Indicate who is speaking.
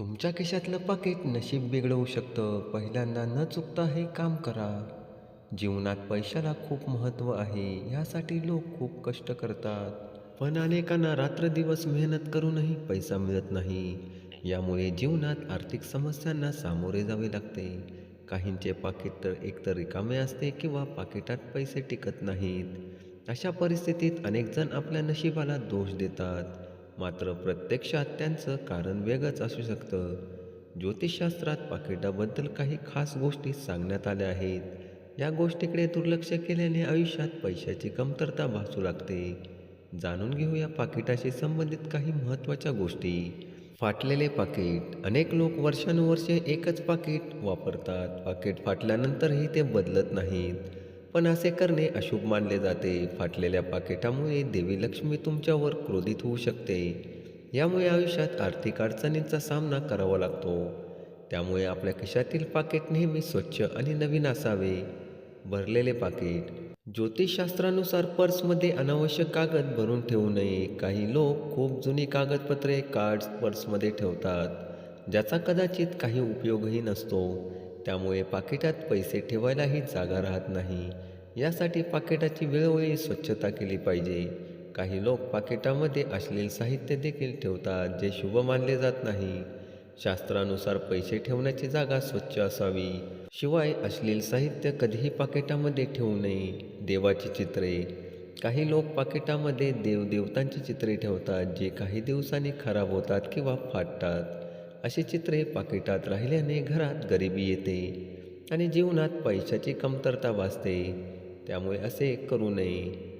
Speaker 1: तुमच्या खिशातलं पाकिट नशीब बिघडवू शकतं. पहिल्यांदा न चुकता हे काम करा. जीवनात पैशाला खूप महत्त्व आहे ह्यासाठी लोक खूप कष्ट करतात. पण अनेकांना रात्रदिवस मेहनत करूनही पैसा मिळत नाही. यामुळे जीवनात आर्थिक समस्यांना सामोरे जावे लागते. काहींचे पाकिट तर एकतर रिकामे असते किंवा पाकिटात पैसे टिकत नाहीत. अशा परिस्थितीत अनेकजण आपल्या नशिबाला दोष देतात. मात्र प्रत्यक्षात त्यांचं कारण वेगळंच असू शकतं. ज्योतिषशास्त्रात पाकिटाबद्दल काही खास गोष्टी सांगण्यात आल्या आहेत. या गोष्टीकडे दुर्लक्ष केल्याने आयुष्यात पैशाची कमतरता भासू लागते. जाणून घेऊया पाकिटाशी संबंधित काही महत्त्वाच्या गोष्टी. फाटलेले पाकिट. अनेक लोक वर्षानुवर्षे एकच पाकिट वापरतात. पाकिट फाटल्यानंतरही ते बदलत नाहीत. पण असे करणे अशुभ मानले जाते. फाटलेल्या पाकिटामुळे देवी लक्ष्मी तुमच्यावर क्रोधित होऊ शकते. यामुळे आयुष्यात आर्थिक अडचणींचा सामना करावा लागतो. त्यामुळे आपल्या खिशातील पाकिट नेहमी स्वच्छ आणि नवीन असावे. भरलेले पाकिट. ज्योतिषशास्त्रानुसार पर्समध्ये अनावश्यक कागद भरून ठेवू नये. काही लोक खूप जुनी कागदपत्रे कार्ड्स पर्समध्ये ठेवतात ज्याचा कदाचित काही उपयोगही नसतो. त्यामुळे पाकिटात पैसे ठेवायलाही जागा राहत नाही. यासाठी पाकिटाची वेळोवेळी स्वच्छता केली पाहिजे. काही लोक पाकिटामध्ये अश्लील साहित्य देखील ठेवतात जे शुभ मानले जात नाही. शास्त्रानुसार पैसे ठेवण्याची जागा स्वच्छ असावी. शिवाय अश्लील साहित्य कधीही पाकिटामध्ये ठेवू नये देवाची चित्रे. काही लोक पाकिटामध्ये देवदेवतांची चित्रे ठेवतात जे काही दिवसांनी खराब होतात किंवा फाटतात. असे चित्रे पाकिटात राहिल्याने घरात गरिबी येते आणि जीवनात पैशाची कमतरता भासते. त्यामुळे असे करू नये.